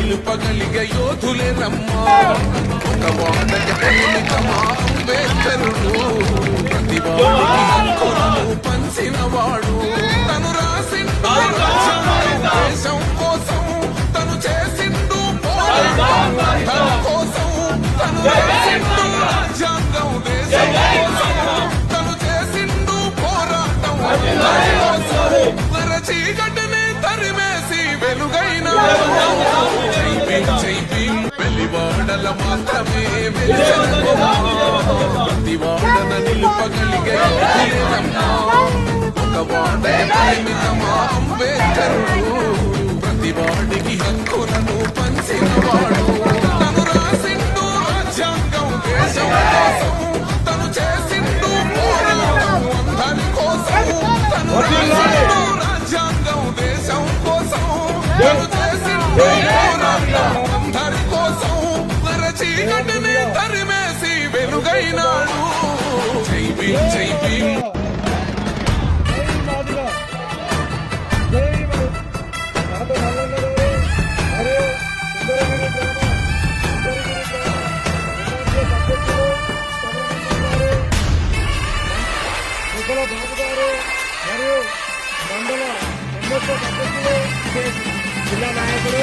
వాడన నిలుపగలిగే యోధులే రమ్మా. ఒక వాడక అంబేద్కరుడు హక్కులను తను రాసిండు దేశం కోసం తను చేసిండు తన కోసం. తను రాసిండు రాజ్యాంగం దేశం కోసం తను చేసిండు పోరాటం తన చీకటిని తరిమే వెలుగైన. వెలివాడల మాత్రమే ప్రతి నిలుపగలిగే ఒక వాడే పరిమితమా మరియు మండల ఎంఎస్ఓ అధ్యక్షులు జిల్లా నాయకుడు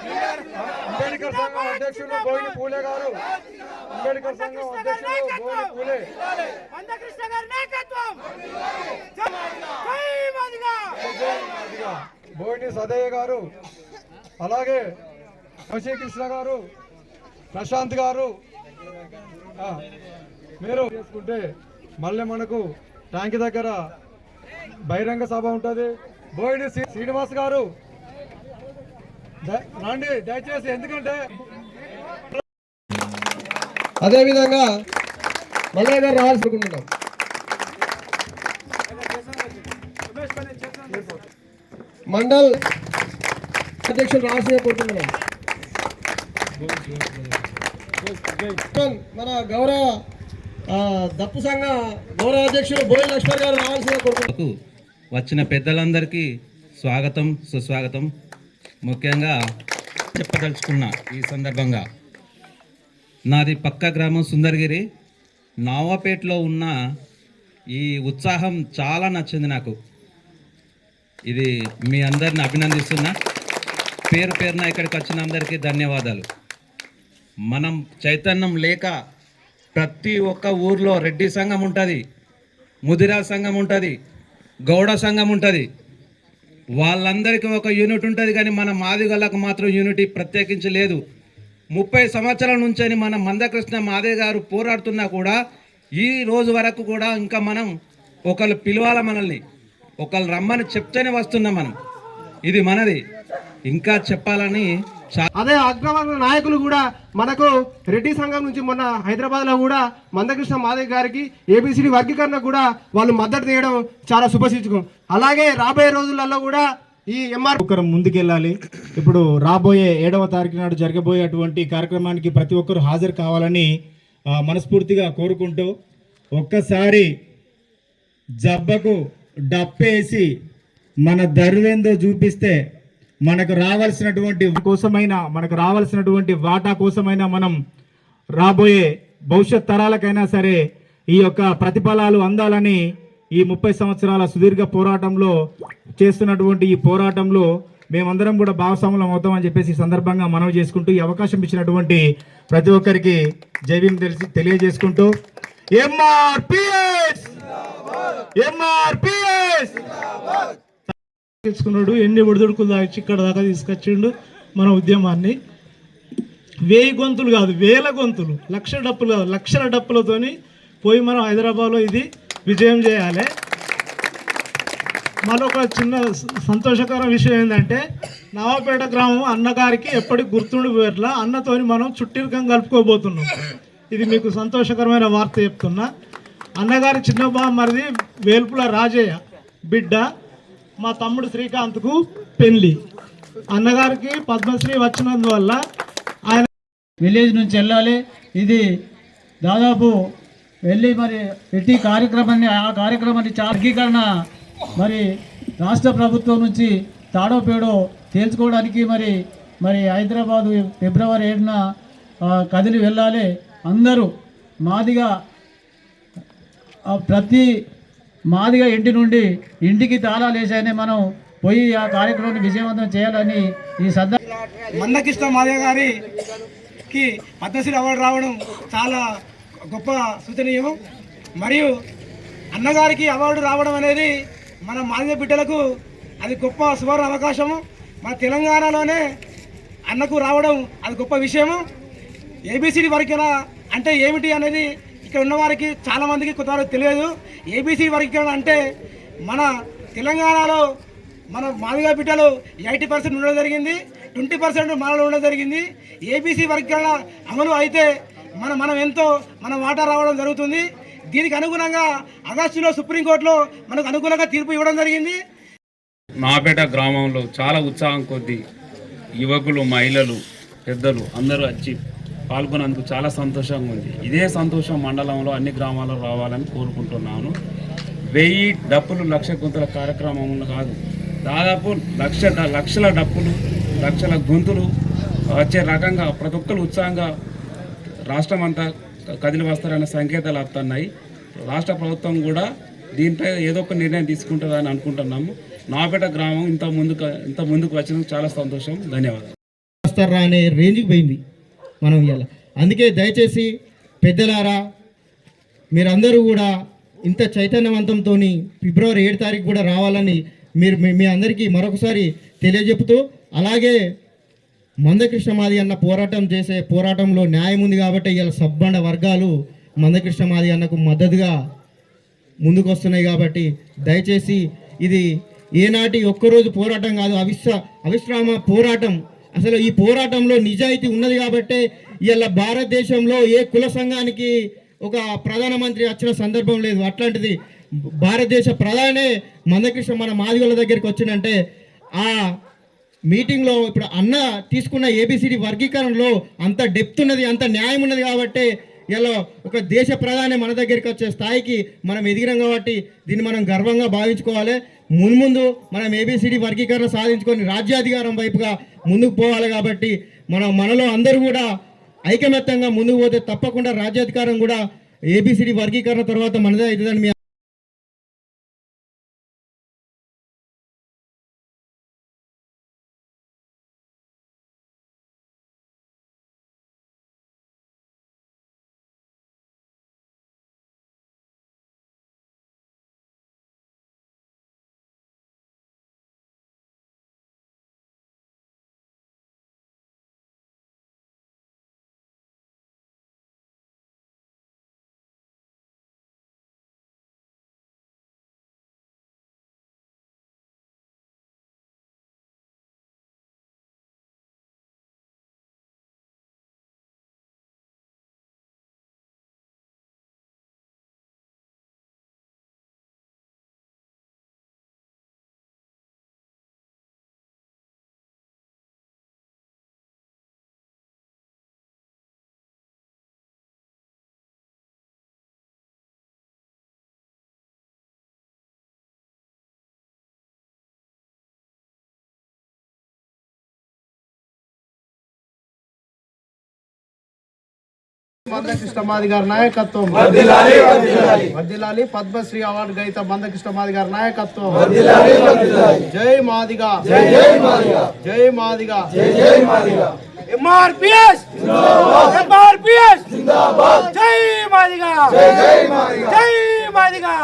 అంబేద్కర్ సంఘం అధ్యక్షులు బోయిని పూలే గారు. అంబేద్కర్ సంఘం అధ్యక్షులు బోయిని పూలే. మందకృష్ణ గారి నాయకత్వం! బోయిని సదయ్య గారు అలాగే కృష్ణ గారు ప్రశాంత్ గారు. మీరు చేసుకుంటే మళ్ళీ మనకు ట్యాంక్ దగ్గర బహిరంగ సభ ఉంటుంది. బోయిని శ్రీ- శ్రీనివాస్ గారు. రండి దయచేసి ఎందుకంటే అదేవిధంగా మల్లయ్య గారు రావాల్సుకుంటున్నాం మండల్ అధ్యక్షులు రావాల్సిందిగా కోరుతున్నాం మన గౌరవ దప్పు సంఘ గౌరవ అధ్యక్షులు బోయి లక్ష్మణ్ గారు రావాల్సిన వచ్చిన పెద్దలందరికీ స్వాగతం సుస్వాగతం. ముఖ్యంగా చెప్పదలుచుకున్న ఈ సందర్భంగా నాది పక్క గ్రామం సుందరగిరి. నావాపేటలో ఉన్న ఈ ఉత్సాహం చాలా నచ్చింది నాకు. ఇది మీ అందరిని అభినందిస్తున్నా. పేరు పేరున ఇక్కడికి వచ్చిన అందరికీ ధన్యవాదాలు. మనం చైతన్యం లేక ప్రతి ఒక్క ఊర్లో రెడ్డి సంఘం ఉంటుంది ముదిరా సంఘం ఉంటుంది గౌడ సంఘం ఉంటుంది. వాళ్ళందరికీ ఒక యూనిట్ ఉంటుంది కానీ మన మాదిగలకు మాత్రం యూనిటీ ప్రత్యేకించి లేదు. ముప్పై సంవత్సరాల నుంచని మన మందకృష్ణ మాదే గారు పోరాడుతున్నా కూడా ఈ రోజు వరకు కూడా ఇంకా మనం ఒకళ్ళు పిలవాల మనల్ని ఒకళ్ళు రమ్మని చెప్తేనే వస్తున్నాం మనం. ఇది మనది. ఇంకా చెప్పాలని అదే అగ్రవర్ణ నాయకులు కూడా మనకు రెడ్డి సంఘం నుంచి మొన్న హైదరాబాద్లో కూడా మందకృష్ణ మాధవ్ గారికి ఏబిసిడి వర్గీకరణ కూడా వాళ్ళు మద్దతు తీయడం చాలా శుభసూచకం అలాగే రాబోయే రోజులలో కూడా ఈ ఎంఆర్ ఒక్కరు ముందుకెళ్ళాలి. ఇప్పుడు రాబోయే ఏడవ తారీఖు నాడు జరగబోయేటువంటి కార్యక్రమానికి ప్రతి ఒక్కరు హాజరు కావాలని మనస్ఫూర్తిగా కోరుకుంటూ ఒక్కసారి జబ్బకు డప్పేసి మన దర్వేందో చూపిస్తే మనకు రావాల్సినటువంటి కోసమైనా మనకు రావాల్సినటువంటి వాటా కోసమైనా మనం రాబోయే భవిష్యత్ తరాలకైనా సరే ఈ యొక్క ప్రతిఫలాలు అందాలని ఈ ముప్పై సంవత్సరాల సుదీర్ఘ పోరాటంలో చేస్తున్నటువంటి ఈ పోరాటంలో మేమందరం కూడా భాగస్వాములం అవుతామని చెప్పేసి ఈ సందర్భంగా మనవి చేసుకుంటూ ఈ అవకాశం ఇచ్చినటువంటి ప్రతి ఒక్కరికి జైవీం తెలిసి తెలియజేసుకుంటూ ఎంఆర్పిఎస్ ఎంఆర్పిఎస్ తెచ్చుకున్నాడు. ఎన్ని ఒడిదొడుకులు దాచి ఇక్కడ దాకా తీసుకొచ్చిండు మన ఉద్యమాన్ని. వేయి గొంతులు కాదు వేల గొంతులు. లక్ష డప్పులు కాదు లక్షల డప్పులతోని పోయి మనం హైదరాబాద్లో ఇది విజయం చేయాలి. మరొక చిన్న సంతోషకర విషయం ఏంటంటే నవాపేట గ్రామం అన్నగారికి ఎప్పటికి గుర్తుండి పేర్ల అన్నతోని మనం చుట్టిరికం కలుపుకోబోతున్నాం. ఇది మీకు సంతోషకరమైన వార్త చెప్తున్నా. అన్నగారి చిన్న బామ్మరిది వేల్పుల రాజయ్య బిడ్డ మా తమ్ముడు శ్రీకాంత్కు పెళ్ళి. అన్నగారికి పద్మశ్రీ వచ్చినందువల్ల ఆయన విలేజ్ నుంచి వెళ్ళాలి. ఇది దాదాపు వెళ్ళి మరి ఎట్టి కార్యక్రమాన్ని ఆ కార్యక్రమాన్ని చార్గీకరణ మరి రాష్ట్ర ప్రభుత్వం నుంచి తాడో పేడో తేల్చుకోవడానికి మరి మరి హైదరాబాదు ఫిబ్రవరి ఏడున కదిలి వెళ్ళాలి. అందరూ మాదిగా ప్రతి మాదిగా ఇంటి నుండి ఇంటికి తాళాలు వేసాయని మనం పోయి ఆ కార్యక్రమాన్ని విజయవంతం చేయాలని ఈ సందర్భ మందకృష్ణ మాదయ్య గారికి పద్మశ్రీ అవార్డు రావడం చాలా గొప్ప సూచనీయం. మరియు అన్నగారికి అవార్డు రావడం అనేది మన మాదిగ బిడ్డలకు అది గొప్ప సువర్ణ అవకాశము. మన తెలంగాణలోనే అన్నకు రావడం అది గొప్ప విషయము. ఏబిసిడి వర్గీకరణ అంటే ఏమిటి అనేది ఇక్కడ ఉన్న వారికి చాలామందికి కొంతవరకు తెలియదు. ఏబీసీ వర్గీకరణ అంటే మన తెలంగాణలో మన మాదిగా బిడ్డలు ఎయిటీ పర్సెంట్ ఉండడం జరిగింది. ట్వంటీ పర్సెంట్ మనలో ఉండడం జరిగింది. ఏబీసీ వర్గీకరణ అమలు అయితే మన మనం ఎంతో మన వాటా రావడం జరుగుతుంది. దీనికి అనుగుణంగా ఆగస్టులో సుప్రీంకోర్టులో మనకు అనుకూలంగా తీర్పు ఇవ్వడం జరిగింది. నాపేట గ్రామంలో చాలా ఉత్సాహం కొద్దీ యువకులు మహిళలు పెద్దలు అందరూ వచ్చి పాల్గొన్నందుకు చాలా సంతోషంగా ఉంది. ఇదే సంతోషం మండలంలో అన్ని గ్రామాల్లో రావాలని కోరుకుంటున్నాను. వెయ్యి డప్పులు లక్ష గొంతుల కార్యక్రమం కాదు. దాదాపు లక్ష లక్షల డప్పులు లక్షల గొంతులు వచ్చే రకంగా ప్రతి ఒక్కరు ఉత్సాహంగా రాష్ట్రం అంతా కదిలి వస్తారనే సంకేతాలు వస్తున్నాయి. రాష్ట్ర ప్రభుత్వం కూడా దీనిపై ఏదో ఒక నిర్ణయం తీసుకుంటుందని అనుకుంటున్నాము. నాపేట గ్రామం ఇంత ముందుకు ఇంత ముందుకు వచ్చినందుకు చాలా సంతోషం. ధన్యవాదాలు. వస్తారా అనే రేంజ్కి పోయింది. మనం ఇవ్వాలి అందుకే దయచేసి పెద్దలారా మీరందరూ కూడా ఇంత చైతన్యవంతంతో ఫిబ్రవరి ఏడు తారీఖు కూడా రావాలని మీరు మీ- అందరికీ మరొకసారి తెలియజెపుతూ అలాగే మందకృష్ణ మాది అన్న పోరాటం చేసే పోరాటంలో న్యాయం ఉంది కాబట్టి ఇవాళ సబ్బండ వర్గాలు మందకృష్ణ మాది అన్నకు మద్దతుగా ముందుకు వస్తున్నాయి కాబట్టి దయచేసి ఇది ఏనాటి ఒక్కరోజు పోరాటం కాదు అవిశ్వ అవిశ్రామ పోరాటం అసలు ఈ పోరాటంలో నిజాయితీ ఉన్నది కాబట్టే ఇలా భారతదేశంలో ఏ కుల సంఘానికి ఒక ప్రధానమంత్రి వచ్చిన సందర్భం లేదు. అట్లాంటిది భారతదేశ ప్రధానే మందకృష్ణ మన మాదిగల దగ్గరికి వచ్చిందంటే ఆ మీటింగ్లో ఇప్పుడు అన్న తీసుకున్న ఏబిసిడి వర్గీకరణలో అంత డెప్త్ ఉన్నది అంత న్యాయం ఉన్నది కాబట్టి ఇలా ఒక దేశ ప్రధాని మన దగ్గరికి వచ్చే స్థాయికి మనం ఎదిగినాం కాబట్టి దీన్ని మనం గర్వంగా భావించుకోవాలి. మున్ముందు మనం ఏబిసిడి వర్గీకరణ సాధించుకొని రాజ్యాధికారం వైపుగా ముందుకు పోవాలి కాబట్టి మనం మనలో అందరూ కూడా ఐకమత్యంగా ముందుకు పోతే తప్పకుండా రాజ్యాధికారం కూడా ఏబిసిడి వర్గీకరణ తర్వాత మనదే అవుతుందని మందకృష్ణ మాది గారి నాయకత్వం వర్ధిల్లాలి పద్మశ్రీ అవార్డు గైత మందకృష్ణ మాది గారి నాయకత్వం జై మాదిగా జై మాదిగా జై మాదిగా ఎంఆర్పిఎస్ ఎంఆర్పిఎస్ జై మాదిగా జై మాదిగా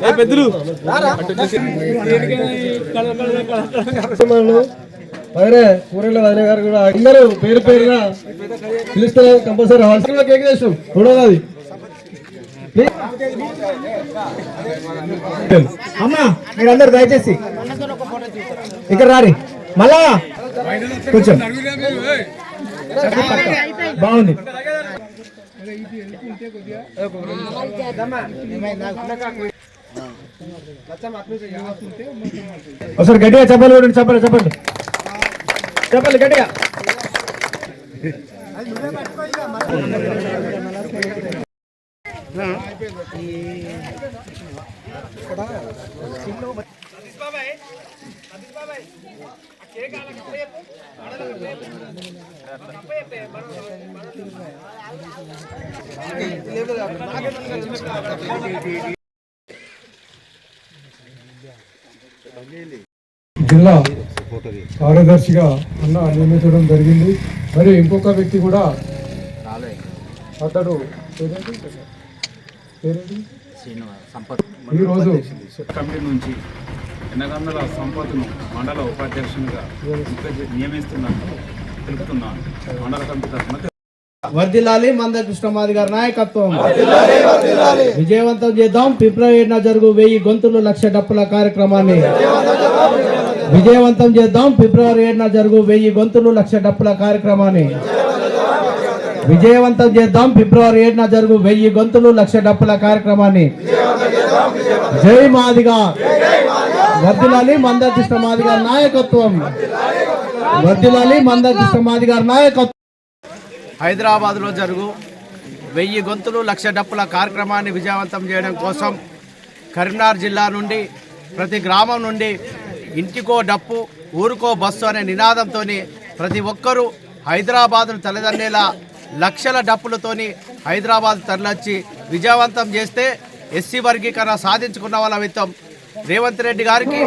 జై పెద్దలు అదే కూరల వదిన గారు కూడా అందరూ పేరు పేరున పిలుస్తారు కంపల్సరీ హాస్టల్లో కేక్ చేస్తాం చూడాలి అది అమ్మా మీరందరు దయచేసి. ఇక్కడ రారి. మళ్ళా? కొంచెం బాగుంది. ఒకసారి గట్టిగా చెప్పాలి కూడా చెప్పాలి చెప్పండి. చెప్పాలి గట్టిగా. జిల్లా కార్యదర్శిగా అన్న నియమించడం జరిగింది. మరి ఇంకొక వ్యక్తి కూడా అతడు ఈరోజు కమిటీ నుంచి ఎనగందల సంపత్ను మండల ఉపాధ్యక్షునిగా నియమిస్తున్నట్టు తెలుపుతున్నాను. మండల కమిటీ తరఫున వర్దిల్లాలి మంద కృష్ణమాది గారి నాయకత్వం. విజయవంతం చేద్దాం. ఫిబ్రవరి ఏడున జరుగు వెయ్యి గొంతులు లక్ష డప్పుల కార్యక్రమాన్ని. విజయవంతం చేద్దాం. ఫిబ్రవరి ఏడున జరుగు వెయ్యి గొంతులు లక్ష డప్పుల కార్యక్రమాన్ని. విజయవంతం చేద్దాం. ఫిబ్రవరి ఏడున జరుగు వెయ్యి గొంతులు లక్ష డప్పుల కార్యక్రమాన్ని. జై మాదిగా. వర్దిలాలి మంద మాదిగారి నాయకత్వం. వర్దిలాలి మంద మాదిగారి నాయకత్వం. హైదరాబాద్లో జరుగు వెయ్యి గొంతులు లక్ష డప్పుల కార్యక్రమాన్ని విజయవంతం చేయడం కోసం కరీంనగర్ జిల్లా నుండి ప్రతి గ్రామం నుండి ఇంటికో డప్పు ఊరుకో బస్సు అనే నినాదంతో ప్రతి ఒక్కరూ హైదరాబాద్ను తలదన్నేలా లక్షల డప్పులతోని హైదరాబాద్ తరలిచ్చి విజయవంతం చేస్తే ఎస్సీ వర్గీకరణ సాధించుకున్న వాళ్ళ విత్తం రేవంత్ రెడ్డి గారికి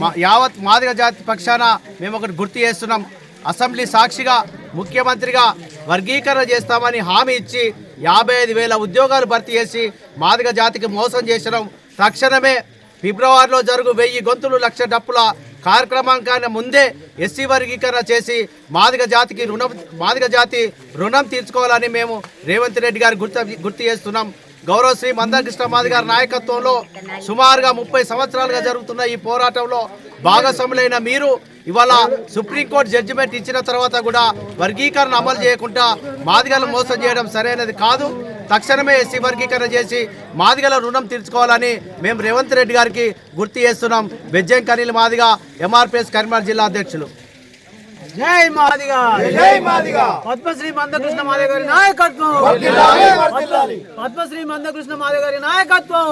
మా యావత్ మాదిగ జాతి పక్షాన మేము ఒకటి గుర్తు చేస్తున్నాం. అసెంబ్లీ సాక్షిగా ముఖ్యమంత్రిగా వర్గీకరణ చేస్తామని హామీ ఇచ్చి యాభై ఐదు వేల ఉద్యోగాలు భర్తీ చేసి మాదిగ జాతికి మోసం చేసినాం. తక్షణమే ఫిబ్రవరిలో జరుగు వెయ్యి గొంతులు లక్ష డప్పుల కార్యక్రమాంకాన్ని ముందే ఎస్సీ వర్గీకరణ చేసి మాదిగ జాతికి రుణం మాదిగ జాతి రుణం తీర్చుకోవాలని మేము రేవంత్ రెడ్డి గారు గుర్తు గుర్తు చేస్తున్నాం. గౌరవ శ్రీ మందకృష్ణ మాది గారి నాయకత్వంలో సుమారుగా ముప్పై సంవత్సరాలుగా జరుగుతున్న ఈ పోరాటంలో భాగస్వాములైన మీరు ఇవాళ సుప్రీంకోర్టు జడ్జిమెంట్ ఇచ్చిన తర్వాత కూడా వర్గీకరణ అమలు చేయకుండా మాదిగలను మోసం చేయడం సరైనది కాదు. తక్షణమే ఎస్సీ వర్గీకరణ చేసి మాదిగల రుణం తీర్చుకోవాలని మేము రేవంత్ రెడ్డి గారికి గుర్తు చేస్తున్నాం. బెజ్జం కనీల్ మాదిగా ఎంఆర్పిఎస్ కరీంనగర్ జిల్లా అధ్యక్షులు. జై మాదిగా. జై మాదిగా. పద్మశ్రీ మందకృష్ణ మాదే గారి నాయకత్వం. పద్మశ్రీ మందకృష్ణ మాదే గారి నాయకత్వం.